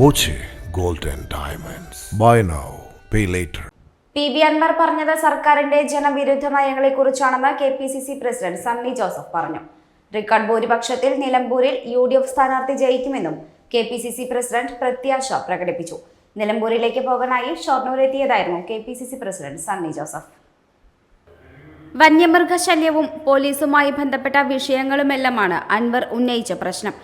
Boche golden diamonds. Buy now pay later. P B Anvar പറഞ്ഞത് സർക്കാരിന്റെ ജനവിരുദ്ധ നയങ്ങളെക്കുറിച്ചാണെന്ന് K P C C president Sunny Joseph പറഞ്ഞു. Record ഭൂരിപക്ഷത്തിൽ നിലമ്പൂരിൽ യു ഡി എഫ് സ്ഥാനാർത്ഥി ജയിക്കുമെന്നും K P C C president പ്രത്യാശ പ്രകടിപ്പിച്ചു. നിലമ്പൂരിലേക്ക് പോകാനായി ഷൊർണൂരെത്തിയതായിരുന്നു K P C C president Sunny Joseph. വന്യമൃഗശല്യവും പോലീസുമായി ബന്ധപ്പെട്ട വിഷയങ്ങളുമെല്ലാമാണ് അൻവർ ഉന്നയിച്ച പ്രശ്നം.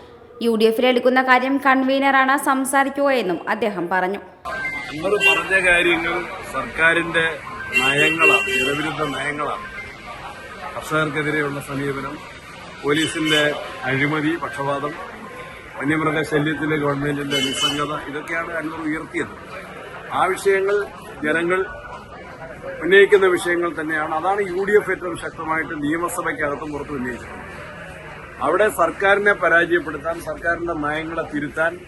യു ഡി എഫിൽ എടുക്കുന്ന കാര്യം കൺവീനറാണ് സംസാരിക്കുകയെന്നും അദ്ദേഹം പറഞ്ഞു. പറഞ്ഞ കാര്യങ്ങൾ സർക്കാരിന്റെ നയങ്ങളാണ് ജനവിരുദ്ധ നയങ്ങളാണ് കർഷകർക്കെതിരെയുള്ള സമീപനം പോലീസിന്റെ അഴിമതി പക്ഷപാതം വന്യമൃഗ ശല്യത്തിലെ ഗവൺമെന്റിന്റെ നിസ്സംഗത ഇതൊക്കെയാണ് അൻവർ ഉയർത്തിയത്. ആ വിഷയങ്ങൾ ജനങ്ങൾ ഉന്നയിക്കുന്ന വിഷയങ്ങൾ തന്നെയാണ്. അതാണ് യു ഡി എഫ് ഏറ്റവും ശക്തമായിട്ട് നിയമസഭയ്ക്കകത്തും പുറത്ത് ഉന്നയിച്ചിട്ടുള്ളത് അവിടെ സർക്കാരിനെ പരാജയപ്പെടുത്താൻ സർക്കാരിന്റെ നയങ്ങളെ തിരുത്താൻ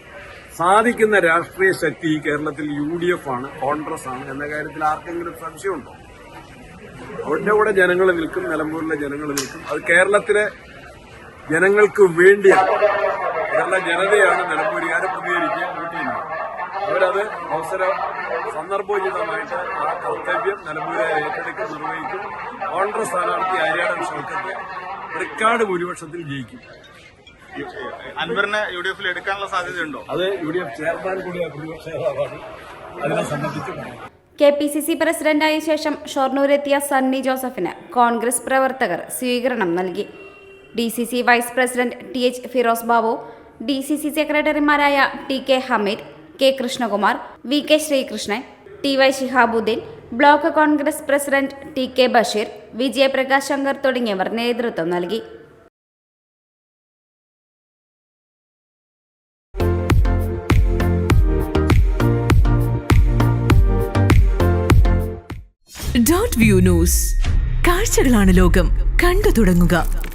സാധിക്കുന്ന രാഷ്ട്രീയ ശക്തി കേരളത്തിൽ യു ഡി എഫ് ആണ് കോൺഗ്രസ് ആണ് എന്ന കാര്യത്തിൽ ആർക്കെങ്കിലും സംശയമുണ്ടോ? അവരുടെ കൂടെ ജനങ്ങൾ നിൽക്കും നിലമ്പൂരിലെ ജനങ്ങൾ നിൽക്കും. അത് കേരളത്തിലെ ജനങ്ങൾക്ക് വേണ്ടിയാണ്. കേരള ജനതയാണ് നിലമ്പൂരുകാരെ പ്രതികരിക്കാൻ വോട്ട് ചെയ്യുന്നത് അവരത് അവസരം സന്ദർഭോചിതമായിട്ട് ആ കർത്തവ്യം നിലമ്പൂരെ ഏറ്റെടുക്കും നിർവഹിക്കും. കോൺഗ്രസ് സ്ഥാനാർത്ഥി ആര്യാടൻ ഷൗക്കത്ത് റിക്കാർഡ് ഭൂരിപക്ഷത്തിൽ ജയിക്കും. അൻവറിനെ യു ഡി എഫിൽ എടുക്കാനുള്ള സാധ്യതയുണ്ടോ? അത് യു ഡി എഫ് ചെയർമാൻ കൂടി നേതാവാണ്. അതിനെ സംബന്ധിച്ച് കെ പി സി സി പ്രസിഡന്റായ ശേഷം ഷൊർണൂരെത്തിയ സണ്ണി ജോസഫിന് കോൺഗ്രസ് പ്രവർത്തകർ സ്വീകരണം നൽകി. D C C vice president T H Firoz Babu D C C സെക്രട്ടറിമാരായ T K Hameed K Krishnakumar V K Sreekrishnan T Y Shihabuddeen block Congress president T K Basheer Vijayaprakash Shankar തുടങ്ങിയവർ നേതൃത്വം നൽകി. Dot view news. കാഴ്ചകളാണ് ലോകം. കണ്ടു തുടങ്ങുക.